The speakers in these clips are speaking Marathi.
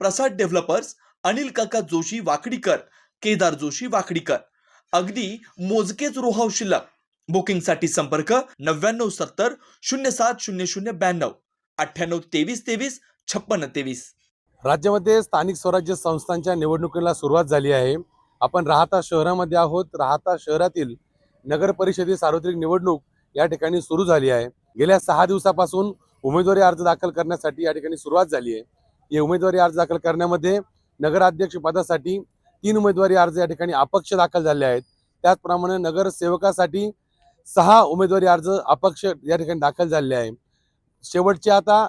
प्रसाद डेव्हलपर्स अनिल काका जोशी वाकडीकर केदार जोशी वाकडीकर. अगदी मोजकेच रोहाव शिल्लक. बुकिंगसाठी संपर्क नव्याण्णव सत्तर शून्य सात शून्य शून्य ब्याण्णव. अठ्ठ्याण्णव तेवीस तेवीस छप्पन्न तेवीस. राज्यामध्ये स्थानिक स्वराज्य संस्थांच्या निवडणुकीला सुरुवात झाली आहे. आपण राहता शहरामध्ये आहोत. राहता शहरातील नगर परिषदे सार्वत्रिक निवडणूक या ठिकाणी सुरू झाली आहे. गेल्या सहा दिवसापासून उमेदवारी अर्ज दाखल करण्यासाठी या ठिकाणी सुरुवात झाली आहे. या उमेदवारी अर्ज दाखल करण्यामध्ये नगराध्यक्ष पदासाठी तीन उमेदवारी अर्ज या ठिकाणी अपक्ष दाखल झाले आहेत. त्याचप्रमाणे नगरसेवकासाठी सहा उमेदवारी अर्ज अपक्ष या ठिकाणी दाखल झाले आहे. शेवटचे आता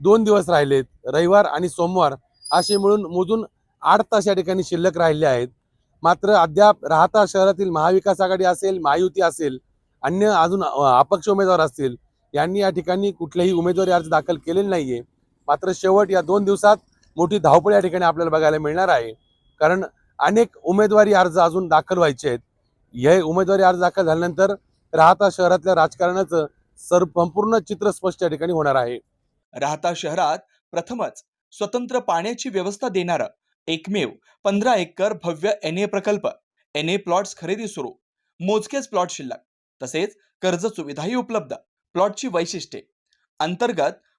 दोन दिवस राहिलेत रविवार आणि सोमवार असे मिळून मोजून आठ तास या ठिकाणी शिल्लक राहिले आहेत. मात्र अद्याप राहता शहरातील महाविकास आघाडी असेल महायुती असेल अन्य अजून अपक्ष उमेदवार असतील यांनी या ठिकाणी कुठलेही उमेदवारी अर्ज दाखल केलेले नाहीये. मात्र शेवट या दोन दिवसात मोठी धावपळ या ठिकाणी आपल्याला बघायला मिळणार आहे. कारण अनेक उमेदवारी अर्ज अजून दाखल व्हायचे आहेत. हे उमेदवारी अर्ज दाखल झाल्यानंतर राहता शहरातल्या राजकारणाचं सर्व संपूर्ण चित्र स्पष्ट या ठिकाणी होणार आहे. राहता शहरात प्रथमच स्वतंत्र पाण्याची व्यवस्था देणारं एकमेव पंधरा एकर भव्य एन ए प्रकल्प एन ए प्लॉट्स खरेदी सुरू मोजकेच प्लॉट शिल्लक तसेच कर्ज सुविधाही उपलब्ध प्लॉटची वैशिष्ट्ये अंतर्गत